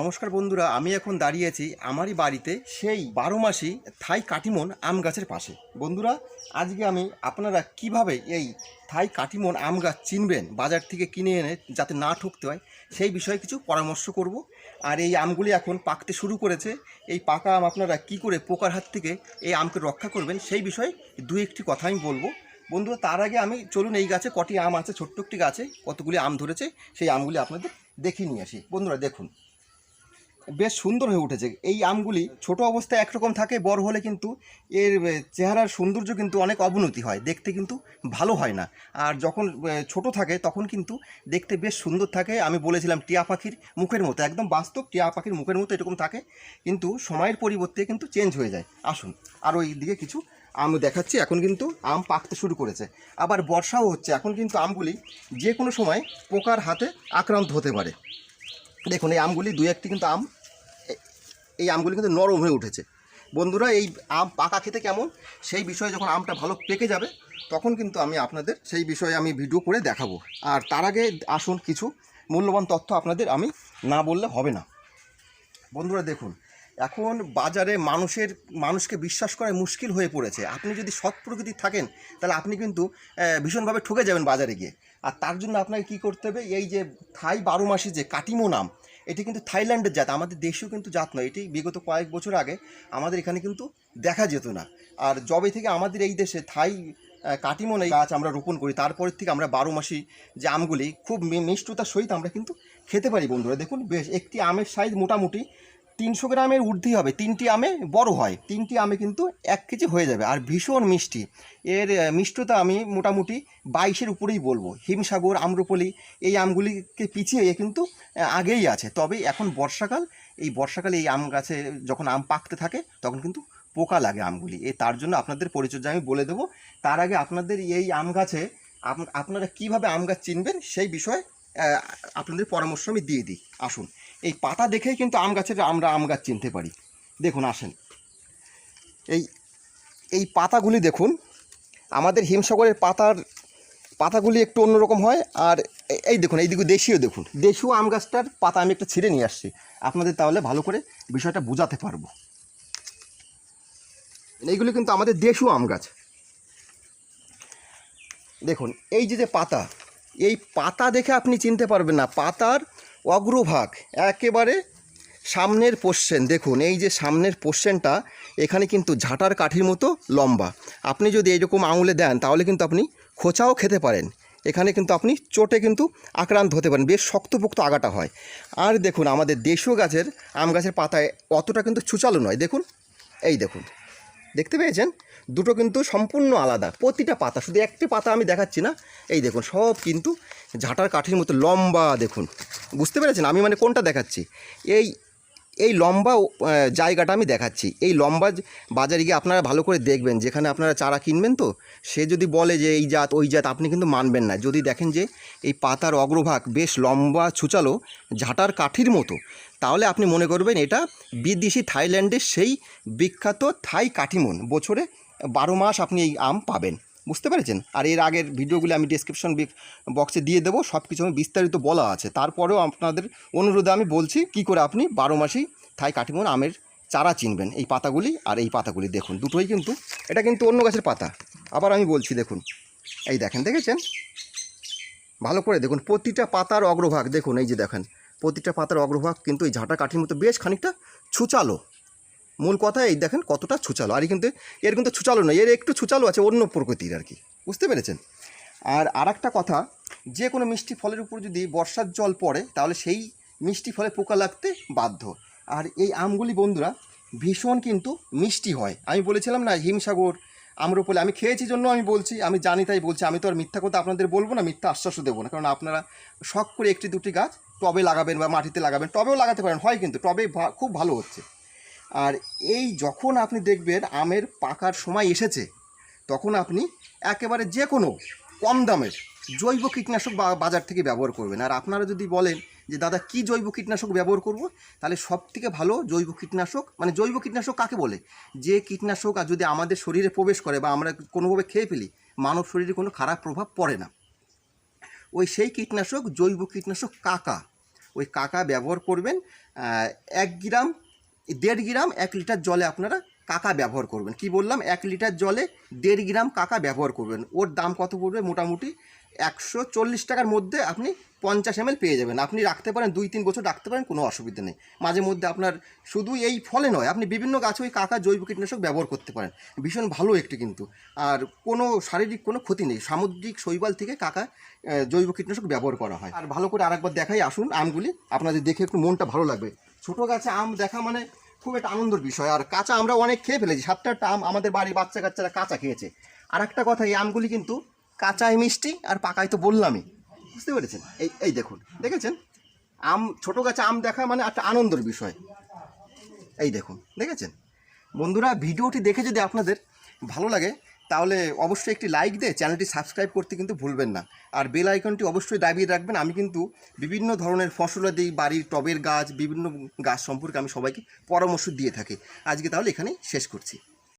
নমস্কার বন্ধুরা, আমি এখন দাঁড়িয়ে আছি আমারই বাড়িতে সেই বারো মাসি থাই কাটিমন আম গাছের পাশে। বন্ধুরা, আজকে আমি আপনারা কীভাবে এই থাই কাটিমন আম গাছ চিনবেন, বাজার থেকে কিনে এনে যাতে না ঠকতে হয়, সেই বিষয়ে কিছু পরামর্শ করব। আর এই আমগুলি এখন পাকতে শুরু করেছে। এই পাকা আম আপনারা কি করে পোকার হাত থেকে এই আমকে রক্ষা করবেন, সেই বিষয়ে দু একটি কথা আমি বলব। বন্ধুরা, তার আগে আমি চলুন এই গাছে কটি আম আছে, ছোট্ট একটি গাছে কতগুলি আম ধরেছে, সেই আমগুলি আপনাদের দেখিয়ে নিয়ে আসি। বন্ধুরা, দেখুন। বেশ সুন্দর হয়ে উঠেছে। এই আমগুলি ছোট অবস্থায় একরকম থাকে, বড় হলে কিন্তু এর চেহারার সৌন্দর্য কিন্তু অনেক অবনতি হয়। দেখতে কিন্তু ভালো হয় না। আর যখন ছোট থাকে তখন কিন্তু দেখতে বেশ সুন্দর থাকে। আমি বলেছিলাম টিয়া পাখির মুখের মতো, একদম বাস্তব টিয়া পাখির মুখের মতো এরকম থাকে, কিন্তু সময়ের পরিবর্তে কিন্তু চেঞ্জ হয়ে যায়। আসুন, আর ওই দিকে কিছু আম দেখাচ্ছি। এখন কিন্তু আম পাকতে শুরু করেছে। আবার বর্ষাও হচ্ছে। এখন কিন্তু আমগুলি যে কোনো সময় পোকার হাতে আক্রান্ত হতে পারে। দেখুন, এই আমগুলি দুই একটি কিন্তু আম এই আমগুলি কিন্তু নরম হয়ে উঠেছে। বন্ধুরা, এই আম পাকা খেতে কেমন? সেই বিষয়ে যখন আমটা ভালো পেকে যাবে, তখন কিন্তু আমি আপনাদের সেই বিষয়ে আমি ভিডিও করে দেখাবো। আর তার আগে আসুন কিছু মূল্যবান তথ্য আপনাদের আমি না বললে হবে না। বন্ধুরা, দেখুন, এখন বাজারে মানুষের, মানুষকে বিশ্বাস করা মুশকিল হয়ে পড়েছে। আপনি যদি সৎ প্রকৃতি থাকেন, তাহলে আপনি কিন্তু ভীষণভাবে ঠকে যাবেন বাজারে গিয়ে। আর তার জন্য আপনাকে কী করতে হবে? এই যে থাই বারো মাসি যে কাটিমো নাম, এটি কিন্তু থাইল্যান্ডের জাত, আমাদের দেশেও কিন্তু জাত নয়। এটি বিগত কয়েক বছর আগে আমাদের এখানে কিন্তু দেখা যেত না। আর জবে থেকে আমাদের এই দেশে থাই কাটিমন গাছ আমরা রোপণ করি, তারপরের থেকে আমরা বারো মাসি যে আমগুলি খুব মিষ্টতার সহিত আমরা কিন্তু খেতে পারি বন্ধুরা। দেখুন, বেশ, একটি আমের সাইজ মোটামুটি তিনশো গ্রামের ঊর্ধ্বই হবে, তিনটি আমে বড় হয়, তিনটি আমে কিন্তু এক কেজি হয়ে যাবে, আর ভীষণ মিষ্টি। এর মিষ্টতা আমি মোটামুটি বাইশের উপরেই বলব, হিমসাগর, আম্রপলি, এই আমগুলিকে পিছিয়ে কিন্তু আগেই আছে। তবে এখন বর্ষাকাল, এই বর্ষাকালে এই আম গাছে যখন আম পাকতে থাকে, তখন কিন্তু পোকা লাগে আমগুলি। এ, তার জন্য আপনাদের পরিচর্যা আমি বলে দেবো। তার আগে আপনাদের এই আম গাছে আপনারা কীভাবে আম গাছ চিনবেন সেই বিষয়ে আপনাদের পরামর্শ আমি দিয়ে দিই। আসুন। এই পাতা দেখেই কিন্তু আম গাছের আমরা আম গাছ চিনতে পারি। দেখুন, আসেন। এই এই পাতাগুলি দেখুন, আমাদের হিমসাগরের পাতার, পাতাগুলি একটু অন্যরকম হয়, আর এই দেখুন, এই দিকে দেশীয় দেখুন। দেশীয় আম গাছটার পাতা আমি একটা ছিঁড়ে নিয়ে আসছি। আপনাদের তাহলে ভালো করে বিষয়টা বোঝাতে পারব। এইগুলি কিন্তু আমাদের দেশীয় আম গাছ। দেখুন, এই যে যে পাতা, এই পাতা দেখে আপনি চিনতে পারবেন না। পাতার অগ্রভাগ, একেবারে সামনের পোর্শন দেখুন, এই যে সামনের পোর্শনটা এখানে কিন্তু ঝাঁটার কাঠির মতো লম্বা। আপনি যদি এইরকম আঙুলে দেন, তাহলে কিন্তু আপনি খোঁচাও খেতে পারেন। এখানে কিন্তু আপনি চোটে কিন্তু আক্রান্ত হতে পারেন, বেশ শক্তপোক্ত আগাটা হয়। আর দেখুন, আমাদের দেশীয় গাছের আম গাছের পাতায় অতটা কিন্তু ছুচালো নয়। দেখুন, এই দেখুন। দেখতে পেয়েছেন? দুটো কিন্তু সম্পূর্ণ আলাদা, প্রতিটা পাতা, শুধু একটি পাতা আমি দেখাচ্ছি না। এই দেখুন, সব কিন্তু ঝাঁটার কাঠির মতো লম্বা, দেখুন। বুঝতে পেরেছেন? আমি মানে কোনটা দেখাচ্ছি? এই এই লম্বা জায়গাটা আমি দেখাচ্ছি। এই লম্বা বাজারে গিয়ে আপনারা ভালো করে দেখবেন, যেখানে আপনারা চারা কিনবেন তো, সে যদি বলে যে এই জাত, ওই জাত, আপনি কিন্তু মানবেন না। যদি দেখেন যে এই পাতার অগ্রভাগ বেশ লম্বা, ছুচালো, ঝাঁটার কাঠির মতো, তাহলে আপনি মনে করবেন এটা বিদেশি থাইল্যান্ডের সেই বিখ্যাত থাই কাঠিমন। বছরে বারো মাস আপনি এই আম পাবেন। বুঝতে পেরেছেন? আর এর আগের ভিডিওগুলি আমি ডিসক্রিপশন বক্সে দিয়ে দেবো সব কিছু আমি বিস্তারিত বলা আছে। তারপরেও আপনাদের অনুরোধে আমি বলছি, কি করে আপনি বারো মাসেই থাই কাঠিমন আমের চারা চিনবেন? এই পাতাগুলি আর এই পাতাগুলি দেখুন, দুটোই কিন্তু, এটা কিন্তু অন্য গাছের পাতা। আবার আমি বলছি, দেখুন, এই দেখেন, দেখেছেন? ভালো করে দেখুন, প্রতিটা পাতার অগ্রভাগ, দেখুন, এই যে দেখেন, প্রতিটা পাতার অগ্রভাগ কিন্তু এই ঝাঁটা কাঠির মতো বেশ খানিকটা ছুচালো। মূল কথা এই দেখেন কতটা ছুচালো। আর কিন্তু এর কিন্তু ছুচালো নয়, এর একটু ছুচালো আছে অন্য প্রকৃতির আর কি। বুঝতে পেরেছেন? আর আর একটা কথা, যে কোনো মিষ্টি ফলের উপর যদি বর্ষার জল পড়ে, তাহলে সেই মিষ্টি ফলে পোকা লাগতে বাধ্য। আর এই আমগুলি বন্ধুরা, ভীষণ কিন্তু মিষ্টি হয়। আমি বলেছিলাম না, হিমসাগর, আম্রপলি, আমি খেয়েছি জন্য আমি বলছি, আমি জানি তাই বলছি, আমি তো আর মিথ্যা কথা আপনাদের বলব না, মিথ্যা আশ্বাসও দেবো না। কারণ আপনারা শখ করে একটি দুটি গাছ টবে লাগাবেন বা মাটিতে লাগাবেন, টবেও লাগাতে পারেন, হয় কিন্তু টবে খুব ভালো হচ্ছে। আর এই যখন আপনি দেখবেন আমের পাকার সময় এসেছে, তখন আপনি একেবারে যে কোনো কম দামের জৈব কীটনাশক বাজার থেকে ব্যবহার করবেন। আর আপনারা যদি বলেন যে, দাদা, কি জৈব কীটনাশক ব্যবহার করব? তাহলে সব থেকে ভালো জৈব কীটনাশক মানে জৈব কীটনাশক কাকে বলে? যে কীটনাশক আর যদি আমাদের শরীরে প্রবেশ করে বা আমরা কোনোভাবে খেয়ে ফেলি, মানব শরীরে কোনো খারাপ প্রভাব পড়ে না। ওই সেই কীটনাশক জৈব কীটনাশক কাকা, ওই কাকা ব্যবহার করবেন এক গ্রাম দেড় গ্রাম এক লিটার জলে আপনারা কাকা ব্যবহার করবেন। কি বললাম? এক লিটার জলে দেড় গ্রাম কাকা ব্যবহার করবেন। ওর দাম কত পড়বে? মোটামুটি একশো চল্লিশ টাকার মধ্যে আপনি পঞ্চাশ এমএল পেয়ে যাবেন। আপনি রাখতে পারেন, দুই তিন বছর রাখতে পারেন, কোনো অসুবিধা নেই। মাঝে মধ্যে আপনার শুধু এই ফলে নয়, আপনি বিভিন্ন গাছে ওই কাকা জৈব কীটনাশক ব্যবহার করতে পারেন। ভীষণ ভালো একটি কিন্তু। আর কোনো শারীরিক কোনো ক্ষতি নেই। সামুদ্রিক শৈবাল থেকে কাকা জৈব কীটনাশক ব্যবহার করা হয়। আর ভালো করে আরেকবার দেখাই আসুন আমগুলি। আপনাদের দেখে একটু মনটা ভালো লাগবে। ছোটো গাছে আম দেখা মানে খুব একটা আনন্দের বিষয়। আর কাঁচা আমরা অনেক খেয়ে ফেলেছি। সাতটা আটটা আম আমাদের বাড়ির বাচ্চা কাচ্চারা কাঁচা খেয়েছে। আর একটা কথা, এই আমগুলি কিন্তু কাঁচায় মিষ্টি আর পাকায় তো বললামই। বুঝতে পেরেছেন? এই এই দেখুন, দেখেছেন? আম, ছোটো গাছে আম দেখা মানে একটা আনন্দের বিষয়। এই দেখুন, দেখেছেন? বন্ধুরা, ভিডিওটি দেখে যদি আপনাদের ভালো লাগে তাহলে অবশ্যই একটি লাইক দিয়ে চ্যানেলটি সাবস্ক্রাইব করতে কিন্তু ভুলবেন না। আর বেল আইকনটি অবশ্যই দাবিয়ে রাখবেন। আমি কিন্তু বিভিন্ন ধরনের ফসল দিই বাড়ির টবের গাছ, বিভিন্ন গাছ সম্পর্কে আমি সবাইকে পরামর্শ দিয়ে থাকি। আজকে তাহলে এখানেই শেষ করছি।